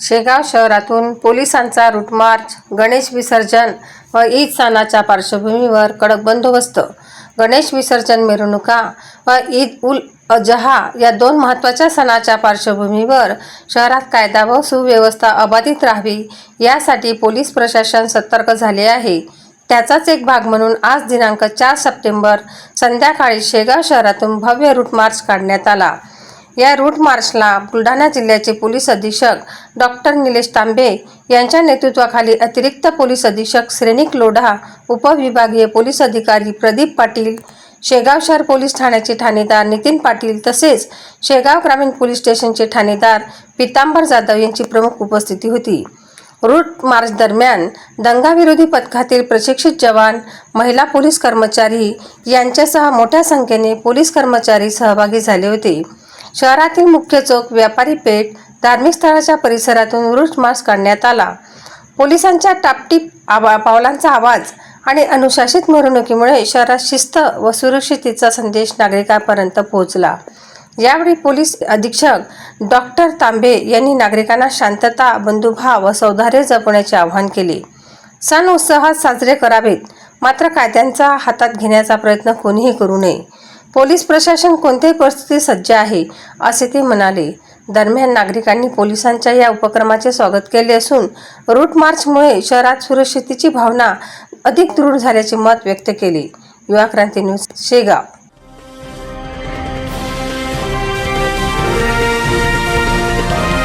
शेगाव शहरातून पोलिसांचा रूटमार्च गणेश विसर्जन व ईद सणाच्या पार्श्वभूमीवर कडक बंदोबस्त. गणेश विसर्जन मिरवणुका व ईद उल अजहा या दोन महत्त्वाच्या सणाच्या पार्श्वभूमीवर शहरात कायदा व सुव्यवस्था अबाधित राहावी यासाठी पोलीस प्रशासन सतर्क झाले आहे. त्याचाच एक भाग म्हणून आज दिनांक चार सप्टेंबर संध्याकाळी शेगाव शहरातून भव्य रूट मार्च काढण्यात आला. या रूट मार्चला बुलढाणा जिल्ह्याचे पोलीस अधीक्षक डॉक्टर निलेश तांबे यांच्या नेतृत्वाखाली अतिरिक्त पोलीस अधीक्षक श्रेणिक लोढा उपविभागीय पोलीस अधिकारी प्रदीप पाटील शेगाव शहर पोलीस ठाण्याचे ठाणेदार नितीन पाटील तसेच शेगाव ग्रामीण पोलीस स्टेशनचे ठाणेदार पितांबर जाधव यांची प्रमुख उपस्थिती होती. रूट मार्च दरम्यान दंगाविरोधी पथकातील प्रशिक्षित जवान महिला पोलीस कर्मचारी यांच्यासह मोठ्या संख्येने पोलीस कर्मचारी सहभागी झाले होते. शहरातील मुख्य चौक व्यापारी पेठ धार्मिक स्थळाच्या परिसरातून रूट मार्च काढण्यात आला. पोलिसांच्या टापटीप आवा पावलांचा आवाज आणि अनुशासित मिरवणुकीमुळे शहरात शिस्त व सुरक्षितेचा संदेश नागरिकांपर्यंत पोहोचला. यावेळी पोलीस अधीक्षक डॉक्टर तांबे यांनी नागरिकांना शांतता बंधुभाव व सौधार्य जपण्याचे आवाहन केले. सण उत्साहात साजरे करावेत मात्र कायद्यांचा हातात घेण्याचा प्रयत्न कोणीही करू नये. पोलीस प्रशासन कोणत्याही परिस्थितीत सज्ज आहे असे ते म्हणाले. दरम्यान नागरिकांनी पोलिसांच्या या उपक्रमाचे स्वागत केले असून रूट मार्चमुळे शहरात सुरक्षितेची भावना अधिक दृढ झाल्याचे मत व्यक्त केले. युवा क्रांती न्यूज शेगाव.